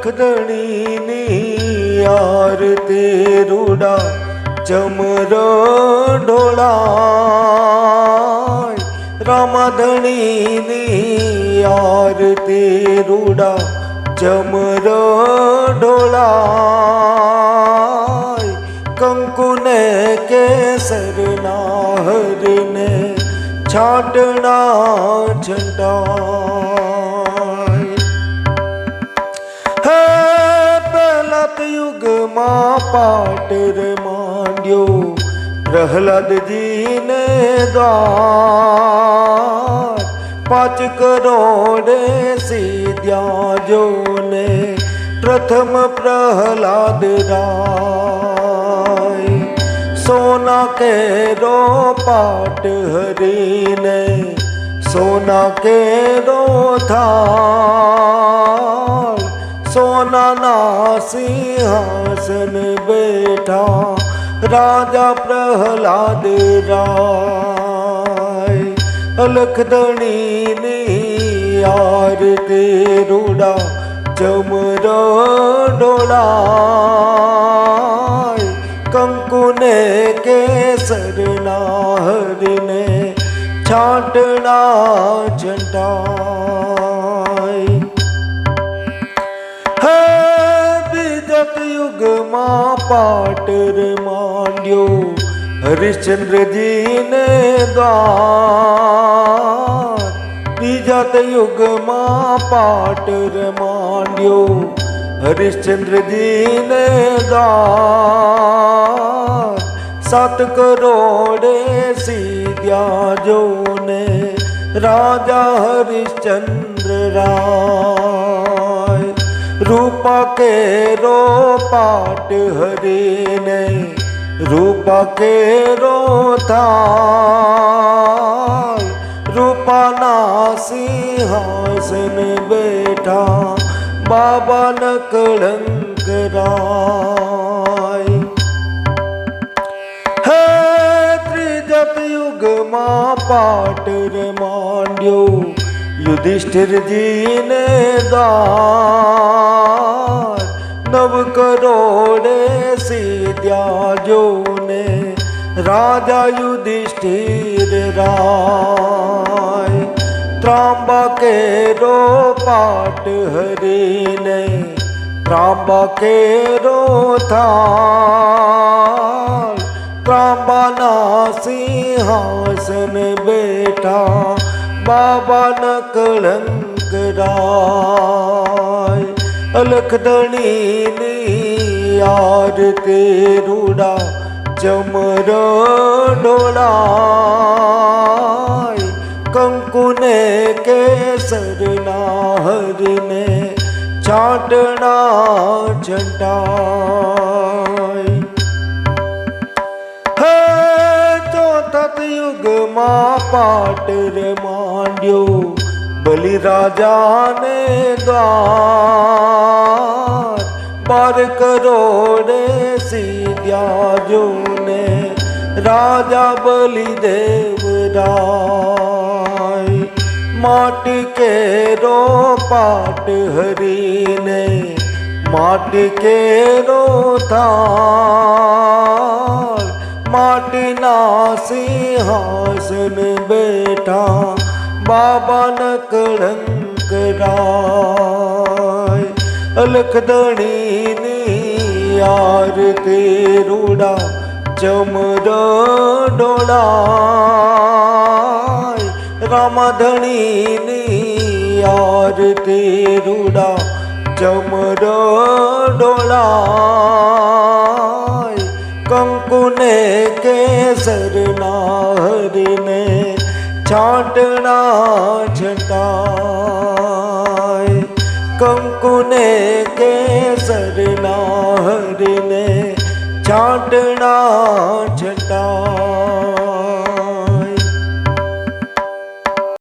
લખદણીની આરતી રૂડા ચમર ઢોળાય રામધણીની આરતી રૂડા ચમર ઢોળાય કંકુને કેસરના હરને છાટણા છંટાય યુગમાં પાટર માંડ્યો પ્રહલાદજીને દ્વાર પાંચ કરોડે સીધ્યા જોને પ્રથમ પ્રહલાદ રાય સોના કેરો પાટ હરીને સોના કેરો सिंहासन बैठा, राजा प्रहलाद राय। अलखदणी ने जमर रूड़ा चमरो डोड़ा कंकुने केसर नाहर ने छाटना झंडा। યુગમાં પાટર માંડ્યો, હરિશ્ચંદ્રજીને દ્વાર. બીજાત યુગમાં પાટર માંડ્યો, હરિશ્ચંદ્રજીને દ્વાર. સાત કરોડે સીધ્યા જોને રાજા હરિશ્ચંદ્ર रूप के रो पाट हरे ने, रूप के रो थाल। रूपाना सिंहासन बैठा, बाबा न कलंक राय है त्रिजत युग माँ पाट रे युधिष्ठिर जी ने दान। नव करोड़े सीध्याजो ने राजा युधिष्ठिर राय। त्रांबा के रो पाट हरि ने त्रांबा के रो था त्रांबा ना सिंहासन बेटा बाबा न कलंक राय। અલખદણીની આરતી રૂડા ચમર ડોળાય કંકુને કેસરના હરને છાટણા છંટાય હે ચોથત યુગમાં પાટર માંડ્યો બલિરાજાને દ્વાર બાર કરોડે સીધ્યા જોને રાજા બલિદેવ દેવરાય માટી કેરો પાટ હરીને, માટી કેરો થાળ. માટીના સિંહાસન બેઠા બાબા ન કળંક રાય. અલખદણીની યાર તે રૂડા ચમર ડોળા રામધણીની યાર તે રૂડા ચમર ડોળા કંકુને કેસર નાહરીને છાંટણા છટા કંકુને કેસરના હરીને છાટણા છટાય